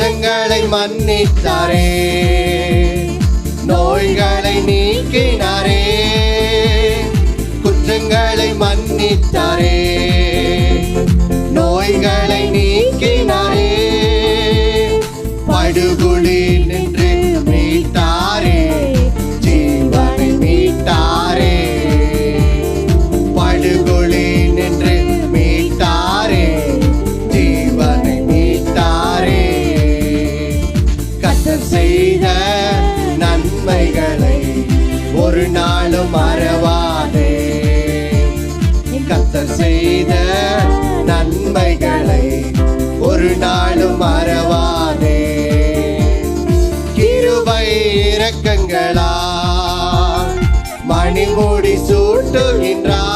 குற்றங்களை மன்னித்தாரே. நோய்களை நீக்கினாரே. குற்றங்களை மன்னித்தாரே. நோய்களை நீக்கினாரே. படுகு செய்த நன்மைகளை ஒரு நாளும் மறவாதே. கத்தர் செய்த நன்மைகளை ஒரு நாளும் மறவாதே. கிருபை இரக்கங்களா மணிமூடி சூட்டுகின்றார்.